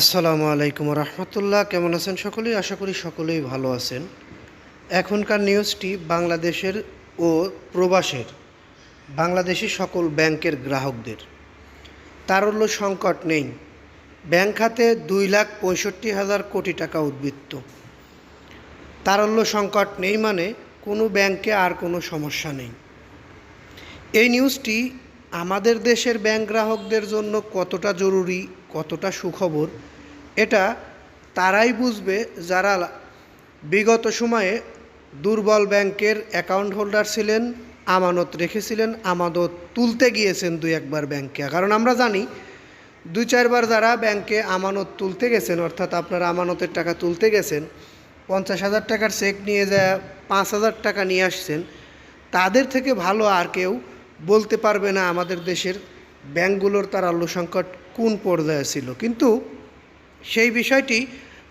আসসালামু আলাইকুম রহমতুল্লাহ। কেমন আছেন সকলেই? আশা করি সকলেই ভালো আছেন। এখনকার নিউজটি বাংলাদেশের ও প্রবাসের, বাংলাদেশি সকল ব্যাংকের গ্রাহকদের। তারল্য সংকট নেই। ব্যাংক খাতে দুই লাখ পঁয়ষট্টি হাজার কোটি টাকা উদ্বৃত্ত। তারল্য সংকট নেই মানে কোনো ব্যাংকে আর কোনো সমস্যা নেই। এই নিউজটি আমাদের দেশের ব্যাংক গ্রাহকদের জন্য কতটা জরুরি কতটা সুখবর, এটা তারাই বুঝবে যারা বিগত সময়ে দুর্বল ব্যাংকের অ্যাকাউন্ট হোল্ডার ছিলেন, আমানত রেখেছিলেন, আমানত তুলতে গিয়েছেন দুই একবার ব্যাংকে। কারণ আমরা জানি, দুই চারবার যারা ব্যাংকে আমানত তুলতে গেছেন, অর্থাৎ আপনারা আমানতের টাকা তুলতে গেছেন, পঞ্চাশ হাজার টাকার চেক নিয়ে যায় পাঁচ হাজার টাকা নিয়ে আসছেন, তাদের থেকে ভালো আর কেউ বলতে পারবে না আমাদের দেশের ব্যাংকগুলোর তারাল্য সংকট কোন পর্যায়ে ছিল। কিন্তু সেই বিষয়টি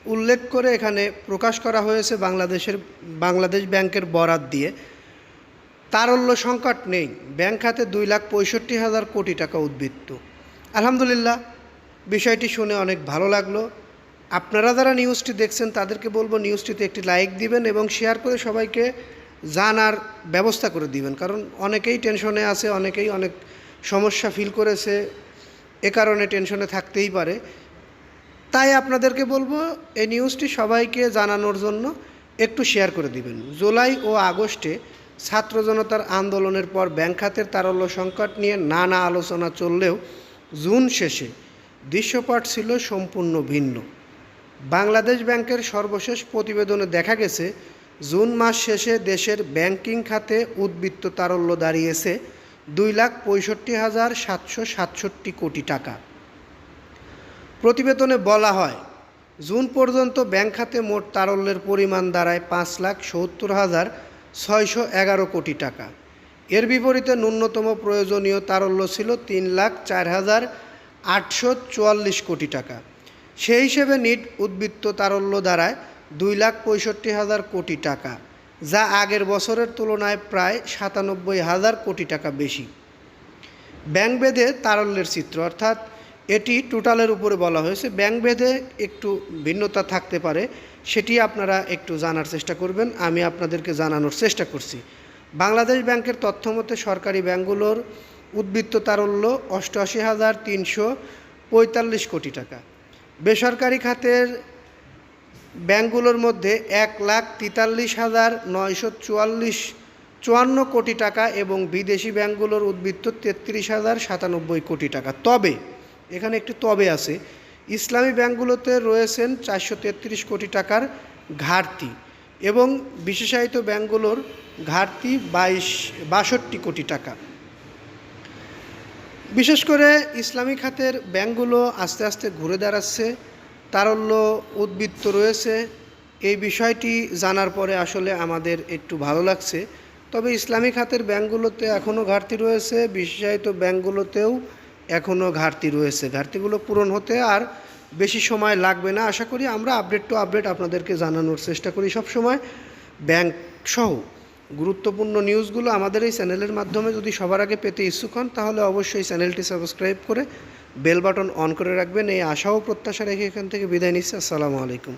উল্লেখ করে এখানে প্রকাশ করা হয়েছে বাংলাদেশের, বাংলাদেশ ব্যাংকের বরাত দিয়ে। তারল্য সংকট নেই। ব্যাংক খাতে দুই লাখ পঁয়ষট্টি হাজার কোটি টাকা উদ্বৃত্ত। আলহামদুলিল্লাহ, বিষয়টি শুনে অনেক ভালো লাগল। আপনারা যারা নিউজটি দেখছেন, তাদেরকে বলব নিউজটিতে একটি লাইক দিবেন এবং শেয়ার করে সবাইকে জানার ব্যবস্থা করে দিবেন। কারণ অনেকেই টেনশনে আছে, অনেকেই অনেক সমস্যা ফিল করেছে। এ কারণে টেনশনে থাকতেই পারে। তাই আপনাদেরকে বলব, এই নিউজটি সবাইকে জানানোর জন্য একটু শেয়ার করে দিবেন। জুলাই ও আগস্টে ছাত্র জনতার আন্দোলনের পর ব্যাংক খাতের তারল্য সংকট নিয়ে নানা আলোচনা চললেও জুন শেষে দৃশ্যপট ছিল সম্পূর্ণ ভিন্ন। বাংলাদেশ ব্যাংকের সর্বশেষ প্রতিবেদনে দেখা গেছে, জুন মাস শেষে দেশের ব্যাংকিং খাতে উদ্বৃত্ত তারল্য দাঁড়িয়েছে দুই লাখ পঁয়ষট্টি হাজার সাতশো সাতষট্টি কোটি টাকা। প্রতিবেদনে বলা হয়, জুন পর্যন্ত ব্যাংক খাতে মোট তারল্যের পরিমাণ দাঁড়ায় পাঁচ লাখ সত্তর হাজার ছয়শো এগারো কোটি টাকা। এর বিপরীতে ন্যূনতম প্রয়োজনীয় তারল্য ছিল তিন লাখ চার হাজার আটশো চুয়াল্লিশ কোটি টাকা। সেই হিসেবে নিট উদ্বৃত্ত তারল্য দাঁড়ায় দুই লাখ পঁয়ষট্টি হাজার কোটি টাকা। যা আগের বছরের তুলনায় প্রায় সাতানব্বই হাজার কোটি টাকা বেশি। ব্যাংক ভেদে তারল্যের চিত্র, অর্থাৎ এটি টোটালের উপরে বলা হয়েছে। ব্যাংক ভেদে একটু ভিন্নতা থাকতে পারে, সেটি আপনারা একটু জানার চেষ্টা করবেন। আমি আপনাদেরকে জানানোর চেষ্টা করছি। বাংলাদেশ ব্যাংকের তথ্য মতে সরকারি ব্যাংকগুলোর উদ্বৃত্ত তারল্য অষ্টআশি হাজার তিনশো পঁয়তাল্লিশ কোটি টাকা। বেসরকারি খাতের ব্যাংকগুলোর মধ্যে এক লাখ তেতাল্লিশ হাজার নয়শো চুয়াল্লিশ, চুয়ান্ন কোটি টাকা এবং বিদেশি ব্যাংকগুলোর উদ্বৃত্ত তেত্রিশ হাজার সাতানব্বই কোটি টাকা। তবে, এখানে একটি তবে আছে, ইসলামী ব্যাংকগুলোতে রয়েছেন চারশো তেত্রিশ কোটি টাকার ঘাটতি এবং বিশেষায়িত ব্যাংকগুলোর ঘাটতি বাইশ, বাষট্টি কোটি টাকা। বিশেষ করে ইসলামী খাতের ব্যাংকগুলো আস্তে আস্তে ঘুরে দাঁড়াচ্ছে। তারল্য উদ্বৃত্ত রয়েছে। এই বিষয়টি জানার পরে আসলে আমাদের একটু ভালো লাগছে। তবে ইসলামী খাতের ব্যাংকগুলোতে এখনও ঘাটতি রয়েছে। বিশেষায়িত ব্যাংকগুলোতেও এখনও ঘাটতি রয়েছে। ঘাটতিগুলো পূরণ হতে আর বেশি সময় লাগবে না। আশা করি আমরা আপডেট টু আপডেট আপনাদেরকে জানানোর চেষ্টা করি সব সময় ব্যাংক সহ গুরুত্বপূর্ণ নিউজগুলো আমাদের এই চ্যানেলের মাধ্যমে যদি সবার আগে পেতে ইচ্ছুক হন, তাহলে অবশ্যই চ্যানেলটি সাবস্ক্রাইব করে বেল বাটন অন করে রাখবেন। এই আশা ও প্রত্যাশা রেখে এখান থেকে বিদায় নিচ্ছি। আসসালামু আলাইকুম।